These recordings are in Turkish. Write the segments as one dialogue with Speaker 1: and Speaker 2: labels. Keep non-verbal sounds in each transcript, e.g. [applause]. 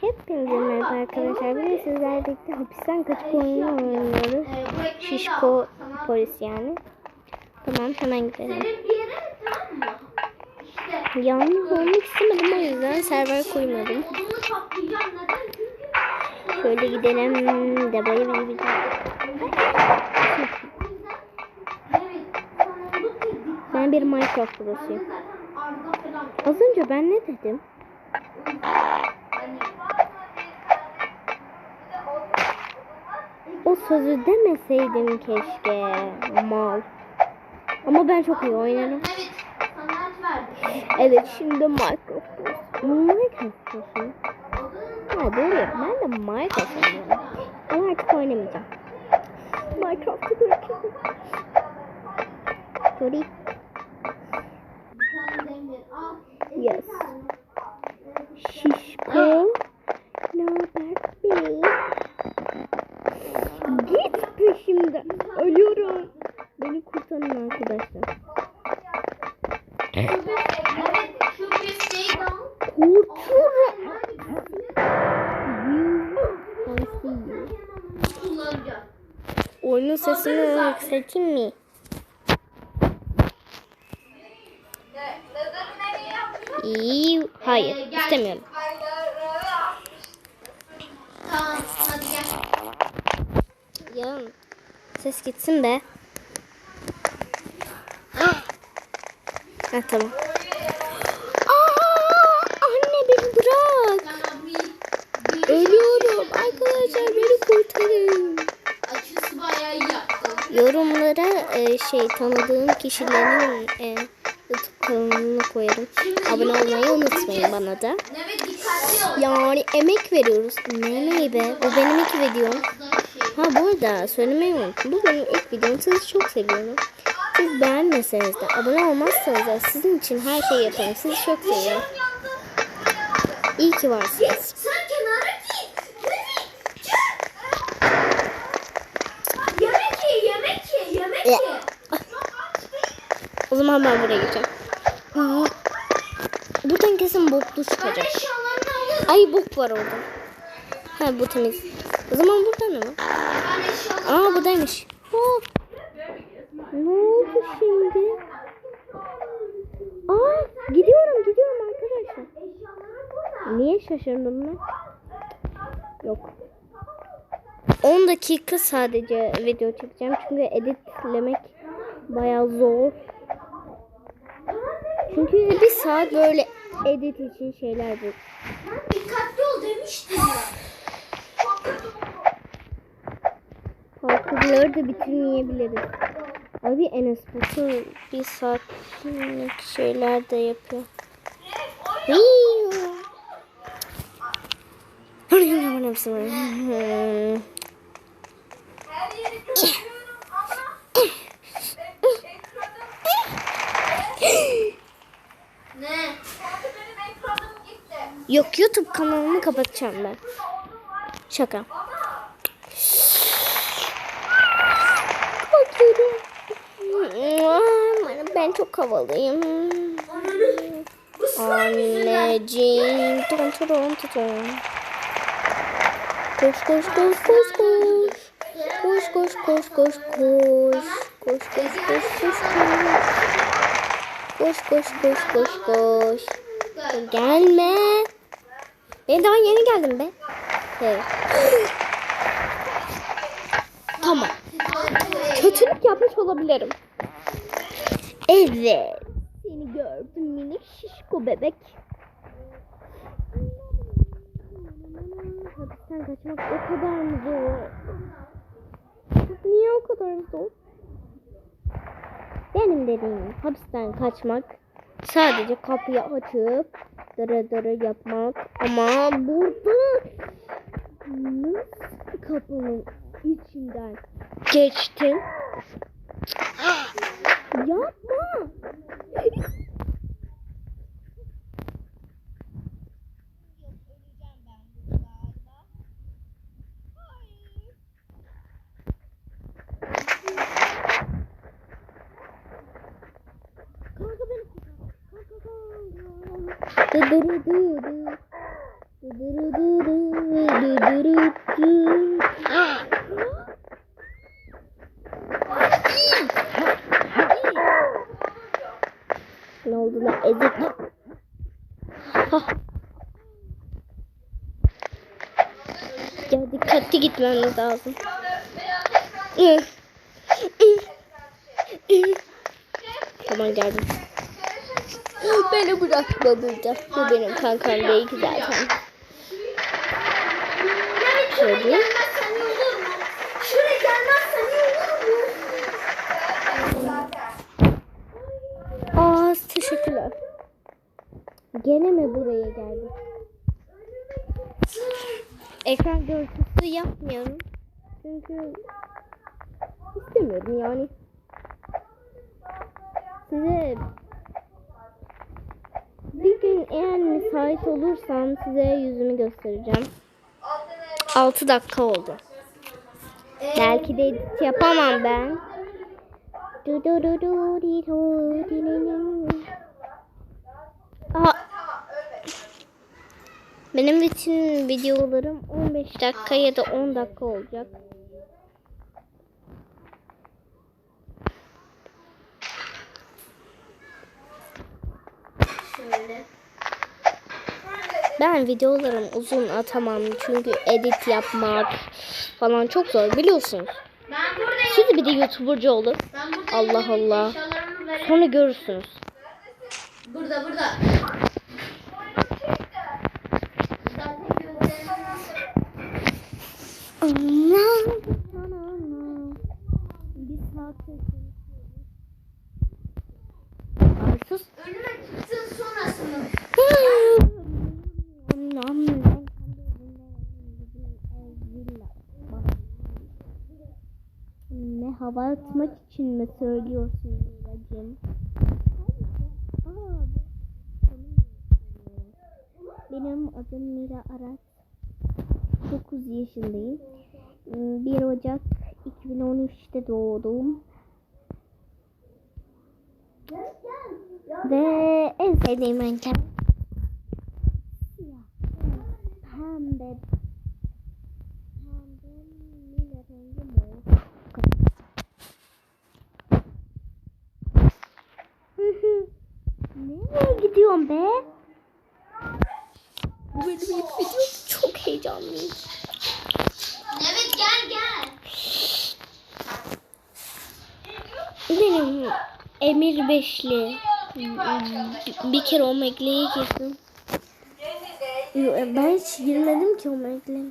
Speaker 1: Hepinize merhaba arkadaşlar. Bugün sizlerle birlikte hapisten kaçıp oyunu oynuyoruz. Şişko polis yani. Tamam hemen gidelim. Yalnız olmak istemedim o yüzden server koymadım. Şöyle gidelim de bayı bayı
Speaker 2: ki
Speaker 1: Ben bir Minecraft
Speaker 2: falan.
Speaker 1: Az önce ben ne dedim? O sözü demeseydim keşke. Mal. Ama ben çok iyi oynarım.
Speaker 2: evet.
Speaker 1: Evet şimdi Minecraft. Minecraft prosuyum. Ha doğru ben de Minecraft oynuyorum. Ama artık oynamayacağım. Minecraft'ı bırakıyorum. Sorry.
Speaker 2: Bir tane demir al.
Speaker 1: Yes. Şişko. Ne haber bey? Git peşimden. Ölüyorum. Beni kurtarın arkadaşlar.
Speaker 2: Evet şu bir şey down.
Speaker 1: Kurtarın. I see you.
Speaker 2: Kullanacağım.
Speaker 1: Oyunun sesini yükselteyim mi? İyi. Hayır. istemiyorum.
Speaker 2: Tamam hadi gel.
Speaker 1: Ya ses gitsin be. Ha tamam. Aa, anne beni bırak. Ölüyorum arkadaşlar beni kurtarın. Yorumlara e, şey tanıdığım kişilerin e, YouTube kanalını koyarım. Abone olmayı unutmayın bana da. Yani emek veriyoruz. Ne emeği be? O benim ilk videom. Ha bu arada söylemeyi unuttum. Bu benim ilk videom. Sizi çok seviyorum. Siz beğenmeseniz de abone olmazsanız da sizin için her şeyi yaparım. Sizi çok seviyorum. İyi ki varsınız. O zaman ben buraya geçeceğim. Aa, Buradan kesin boklu çıkacak. Ay bok var orada. Ha bu temiz. O zaman burada ne var?
Speaker 2: Ben eşyalarını
Speaker 1: Aa buradaymış. Aa. Ne oldu şimdi? Aa gidiyorum gidiyorum arkadaşlar. Niye şaşırdım ben? Yok. 10 dakika sadece video çekeceğim çünkü editlemek bayağı zor. Çünkü bir saat böyle edit için şeyler bu.
Speaker 2: Ben dikkatli ol demiştim.
Speaker 1: Parkurları da bitirmeyebiliriz. Abi Enes Batur bir saatlik şeyler de yapıyor. Hii.
Speaker 2: Her [laughs] yeri görüyorum ama ne? Benim ekranım gitti.
Speaker 1: Yok YouTube kanalımı kapatacağım ben. Şaka. Ben çok havalıyım. Anneciğim. Ton ton ton. Koş koş koş koş koş. Koş koş koş koş koş. Koş koş koş koş koş. Koş koş koş koş koş. Gelme. Ben daha yeni geldim be. Tamam. Kötülük yapmış olabilirim. Evet. Seni gördüm minik şişko bebek. Hapisten kaçmak o kadar mı zor? Niye o kadar zor? Benim dediğim hapisten kaçmak sadece kapıyı açıp dırı dırı yapmak ama burada nasıl kapının içinden geçtim? Yapma. Lan ezik? Ya dikkatli gitmemiz lazım. Tamam geldim. Beni bırakma burada. Bu benim kankam değil ki zaten. Şöyle. Gene mi buraya geldik? Ekran görüntüsü yapmıyorum. Çünkü istemiyorum yani. Size bir gün eğer müsait olursam size yüzümü göstereceğim. 6 dakika oldu. Belki de edit yapamam ben. Aa. Benim bütün videolarım 15 dakika ya da 10 dakika olacak.
Speaker 2: Şöyle.
Speaker 1: Ben videolarım uzun atamam çünkü edit yapmak falan çok zor
Speaker 2: buradayım.
Speaker 1: Siz bir de youtubercu olun. Allah Allah. Sonra görürsünüz.
Speaker 2: Burada burada. Zaten gözlerim-
Speaker 1: Bir saat Ay, sus.
Speaker 2: Önüme çıksın sonrasını.
Speaker 1: Ne hava atmak için mi söylüyorsun Miracığım? Benim adım Mira Arat. 9 yaşındayım. 1 Ocak 2013'te doğdum. Ve en sevdiğim renkler pembe, Gidiyorsun be? Bu benim ilk videom. Çok heyecanlıyım.
Speaker 2: Evet gel gel.
Speaker 1: Benim Emir Beşli. Bir kere Omegle'ye girdim. Yo, Ben hiç girmedim ki Omegle'ye.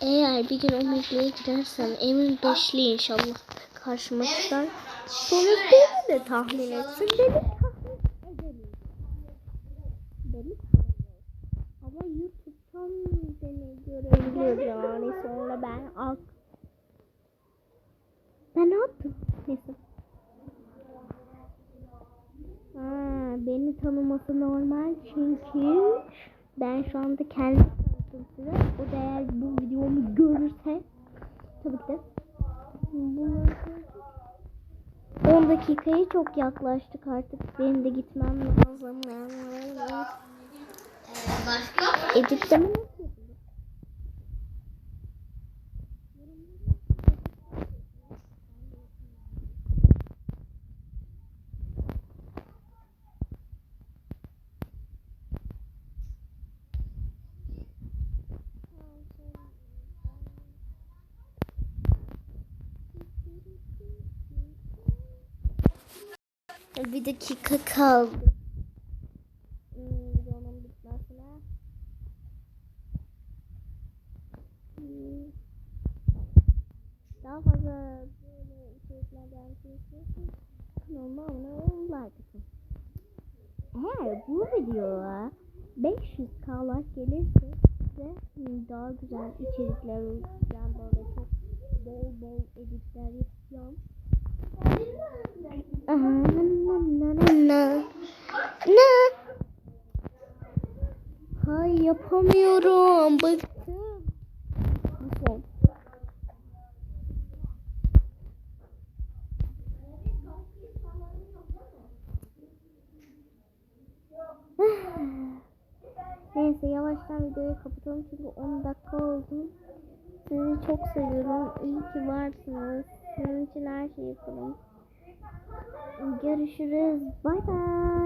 Speaker 1: Eğer bir gün Omegle'ye girersem Emir Beşli inşallah karşıma çıkar. Sonra beni de tahmin etsin. Beni tahmin edelim. Beni tanımıyor. Ama YouTube'dan beni görebiliyor yani. Sonra ben alt ben ne yaptım? Neyse. Ha, beni tanıması normal çünkü ben şu anda kendi tanıttım size. O da eğer bu videomu görürse tabii ki de bunu 10 dakikaya çok yaklaştık artık. Benim de gitmem lazım.
Speaker 2: Başka?
Speaker 1: Nasıl yapılır? Bir dakika kaldı. Kanalıma abone olun. Eğer bu videoya 500k like gelirse size daha güzel içerikler olacağım. Böyle çok bol bol editler yapacağım. Hay yapamıyorum. Bıktım. Bu son. Neyse yavaştan videoyu kapatalım çünkü 10 dakika oldu. Sizi çok seviyorum. İyi ki varsınız. Sizin için her şeyi yaparım. Görüşürüz. Bay bay.